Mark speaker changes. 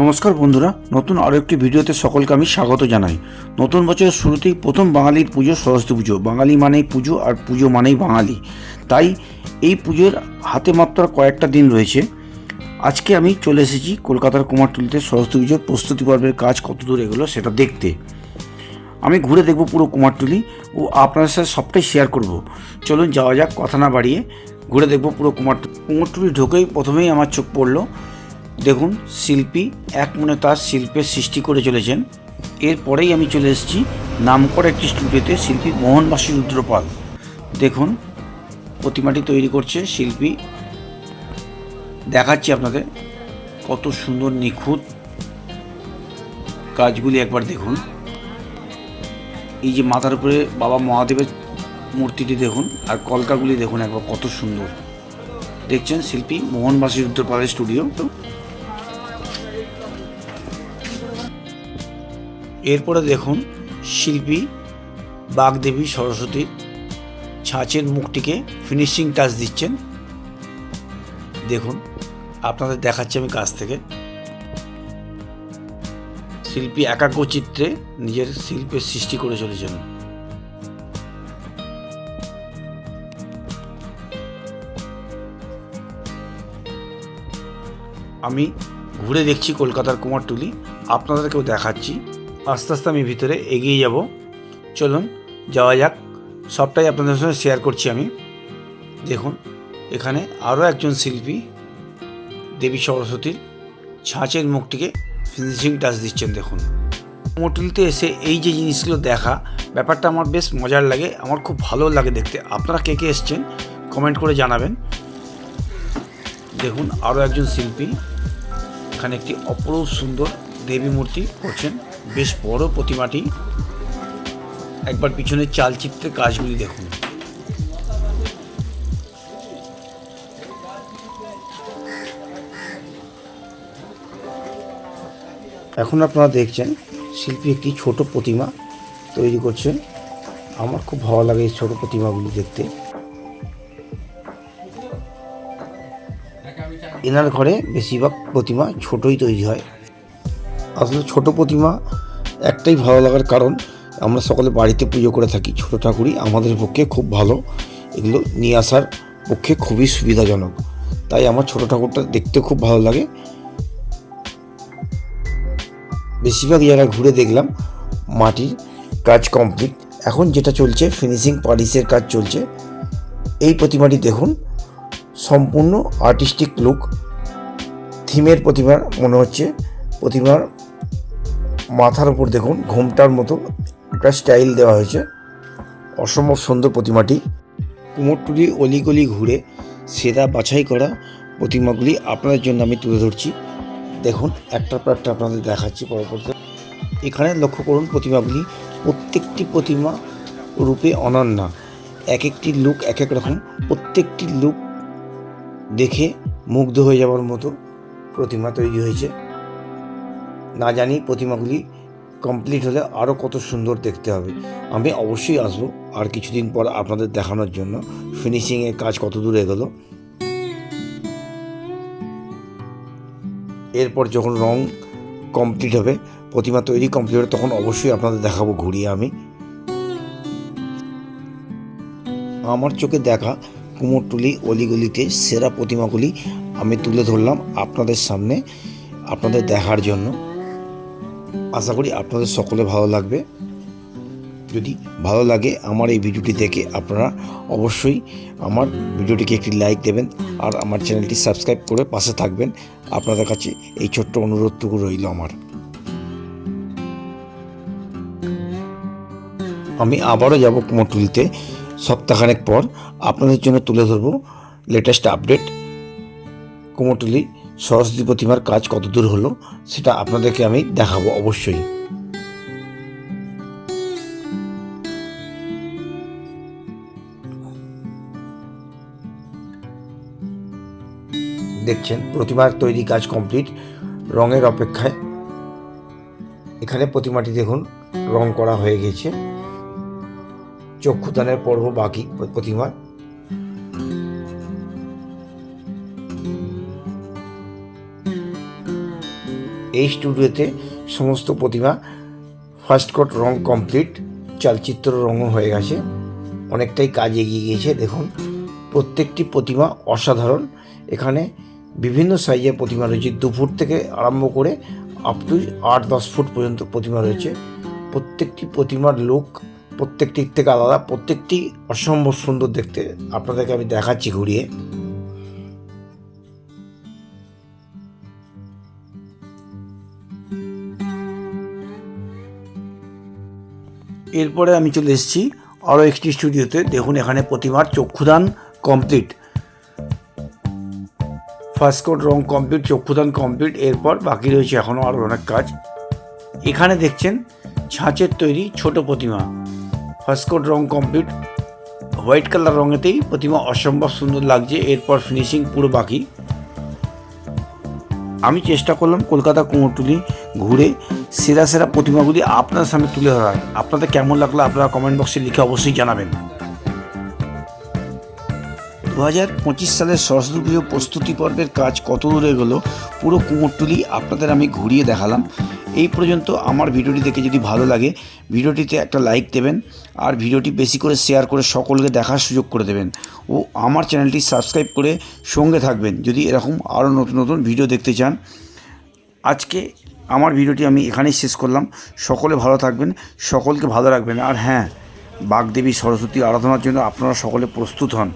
Speaker 1: নমস্কার বন্ধুরা, নতুন আরও একটি ভিডিওতে সকলকে আমি স্বাগত জানাই। নতুন বছরের শুরুতেই প্রথম বাঙালির পুজো সরস্বতী পুজো। বাঙালি মানেই পুজো আর পুজো মানেই বাঙালি। তাই এই পুজোর হাতে মাত্র কয়েকটা দিন রয়েছে। আজকে আমি চলে এসেছি কলকাতার কুমারটুলিতে সরস্বতী পুজোর প্রস্তুতি পর্বের কাজ কত দূর এগুলো সেটা দেখতে। আমি ঘুরে দেখব পুরো কুমারটুলি ও আপনাদের সাথে সবটাই শেয়ার করব। চলুন যাওয়া যাক, কথা না বাড়িয়ে ঘুরে দেখব পুরো কুমারটুলি। কুমারটুলি ঢোকেই প্রথমেই আমার চোখ পড়ল দেখুন, শিল্পী এক মনে তার শিল্পের সৃষ্টি করে চলেছেন। এরপরেই আমি চলে এসেছি নামকরা একটি স্টুডিওতে শিল্পী মোহনবাসী রুদ্রপাল দেখুন, প্রতিমাটি তৈরি করছে শিল্পী। দেখাচ্ছি আপনাদের কত সুন্দর নিখুঁত কাজগুলি একবার দেখুন। এই যে মাথার উপরে বাবা মহাদেবের মূর্তিটি দেখুন আর কলকাগুলি দেখুন একবার কত সুন্দর। দেখছেন শিল্পী মোহনবাসী রুদ্রপালের স্টুডিও। তো এরপরে দেখুন শিল্পী বাগদেবী সরস্বতী ছাঁচের মুখটিকে ফিনিশিং টাচ দিচ্ছেন। দেখুন, আপনাদের দেখাচ্ছি আমি কাছ থেকে। শিল্পী একাগ্র চিত্রে নিজের শিল্পের সৃষ্টি করে চলেছেন। আমি ঘুরে দেখছি কলকাতার কুমারটুলি, আপনাদেরকেও দেখাচ্ছি। আস্তে আস্তে আমি ভিতরে এগিয়ে যাব। চলুন, যাওয়া যাক। সবটাই আপনাদের সঙ্গে শেয়ার করছি আমি। দেখুন, এখানে আরও একজন শিল্পী, দেবী সরস্বতীর ছাঁচের মুখটিকে ফিনিশিং টাচ দিচ্ছেন, দেখুন। কুমোরটুলিতে এসে এই যে জিনিসগুলো দেখা, ব্যাপারটা আমার বেশ মজার লাগে, আমার খুব ভালো লাগে দেখতে। আপনারা কে কে এসছেন কমেন্ট করে জানাবেন। দেখুন, আরও একজন শিল্পী, এখানে একটি অপরূপ সুন্দর দেবী মূর্তি করছেন। বেশ বড় প্রতিমাটি। একবার পিছনের চালচিত্রের কাজগুলি দেখুন। এখন আপনারা দেখছেন শিল্পী একটি ছোট প্রতিমা তৈরি করছেন। আমার খুব ভালো লাগে এই ছোট প্রতিমাগুলি দেখতে। এনার ঘরে বেশিরভাগ প্রতিমা ছোটই তৈরি হয়। আসলে ছোট প্রতিমা একটাই ভালো লাগার কারণ, আমরা সকলে বাড়িতে পুজো করে থাকি। ছোট ঠাকুরই আমাদের পক্ষে খুব ভালো। এগুলো নিয়ে আসার পক্ষে খুবই সুবিধাজনক। তাই আমার ছোট ঠাকুরটা দেখতে খুব ভালো লাগে। বেশিরভাগ জায়গায় ঘুরে দেখলাম, মাটির কাজ কমপ্লিট এখন যেটা চলছে ফিনিশিং পালিশের কাজ চলছে। এই প্রতিমাটি দেখুন, সম্পূর্ণ আর্টিস্টিক লুক থিমের প্রতিমার মনে হচ্ছে। প্রতিমার মাথার উপর দেখুন, ঘোমটার মতো একটা স্টাইল দেওয়া হয়েছে। অসম্ভব সুন্দর প্রতিমাটি। কুমোরটুলি অলিগলি ঘুরে সেরা বাছাই করা প্রতিমাগুলি আপনাদের জন্য আমি তুলে ধরছি। দেখুন একটার পর একটা আপনাদের দেখাচ্ছি পরবর্তী এখানে লক্ষ্য করুন, প্রতিমাগুলি প্রত্যেকটি প্রতিমা রূপে অনন্যা। এক একটি লুক এক এক রকম প্রত্যেকটি লুক দেখে মুগ্ধ হয়ে যাওয়ার মতো প্রতিমা তৈরি হয়েছে। না জানি প্রতিমাগুলি কমপ্লিট হলে আরও কত সুন্দর দেখতে হবে। আমি অবশ্যই আসব। আর কিছুদিন পর আপনাদের দেখানোর জন্য ফিনিশিংয়ের কাজ কত দূর এগোলো। এরপর যখন রং কমপ্লিট হবে, প্রতিমা তৈরি কমপ্লিট হবে, তখন অবশ্যই আপনাদের দেখাবো ঘুরিয়ে আমি। আমার চোখে দেখা কুমোরটুলি অলিগলিতে সেরা প্রতিমাগুলি আমি তুলে ধরলাম আপনাদের সামনে, আপনাদের দেখার জন্য। আশা করি আপনাদের সকলে ভালো লাগবে। যদি ভালো লাগে আমার এই ভিডিওটি দেখে আপনারা অবশ্যই আমার ভিডিওটিকে একটি লাইক দেবেন আর আমার চ্যানেলটি সাবস্ক্রাইব করে পাশে থাকবেন। আপনাদের কাছে এই ছোট্ট অনুরোধটুকু রইল আমার। আমি আবারও যাব কুমোরটুলিতে। সপ্তাহখানেক পর আপনাদের জন্য তুলে ধরবো লেটেস্ট আপডেট কুমোরটুলি সরস্বতী প্রতিমার কাজ কত দূর হলো, সেটা আপনাদেরকে আমি দেখাবো অবশ্যই। দেখছেন, প্রতিমার তৈরি কাজ কমপ্লিট, রঙের অপেক্ষায়। এখানে প্রতিমাটি দেখুন, রং করা হয়ে গেছে। চক্ষুদানের পর্ব বাকি প্রতিমার এই স্টুডিওতে সমস্ত প্রতিমা ফার্স্ট কোট রং কমপ্লিট চালচিত্র রঙও হয়ে গেছে, অনেকটাই কাজ এগিয়ে গিয়েছে। দেখুন, প্রত্যেকটি প্রতিমা অসাধারণ। এখানে বিভিন্ন সাইজের প্রতিমা রয়েছে। দু ফুট থেকে আরম্ভ করে আপ টু আট দশ ফুট পর্যন্ত প্রতিমা রয়েছে। প্রত্যেকটি প্রতিমার লুক প্রত্যেকটির থেকে আলাদা। প্রত্যেকটি অসম্ভব সুন্দর দেখতে। আপনাদেরকে আমি দেখাচ্ছি ঘুরিয়ে। এরপরে আমি চলে এসেছি আরও একটি স্টুডিওতে দেখুন, এখানে প্রতিমার চক্ষুদান কমপ্লিট ফার্স্ট কোট রং কমপ্লিট চক্ষুদান কমপ্লিট এরপর বাকি রয়েছে এখনও আরও অনেক কাজ। এখানে দেখছেন, ছাঁচের তৈরি ছোট প্রতিমা। ফার্স্ট কোট রং কমপ্লিট হোয়াইট কালার রঙেতেই প্রতিমা অসম্ভব সুন্দর লাগছে। এরপর ফিনিশিং পুরো বাকি। আমি চেষ্টা করলাম কলকাতা কুমোরটুলি ঘুরে সেরা সেরা প্রতিমাগুলি আপনার সামনে তুলে ধরার। আপনাদের কেমন লাগল আপনারা কমেন্ট বক্সে লিখে অবশ্যই জানাবেন। দু হাজার পঁচিশ সালের সরস্বতী পুজো প্রস্তুতি পর্বের কাজ কত দূরে গেলো পুরো কুমোরটুলি আপনাদের আমি ঘুরিয়ে দেখালাম। এই পর্যন্ত আমার ভিডিওটি দেখে যদি ভালো লাগে, ভিডিওটিতে একটা লাইক দেবেন আর ভিডিওটি বেশি করে শেয়ার করে সকলকে দেখার সুযোগ করে দেবেন। ও আমার চ্যানেলটি সাবস্ক্রাইব করে সঙ্গে থাকবেন। যদি এরকম আরও নতুন নতুন ভিডিও দেখতে চান, আজকে আমার ভিডিওটি আমি এখানেই শেষ করলাম। সকলে ভালো থাকবেন, সকলকে ভালো রাখবেন। আর হ্যাঁ বাগদেবী সরস্বতী আরাধনার জন্য আপনারা সকলে প্রস্তুত হন।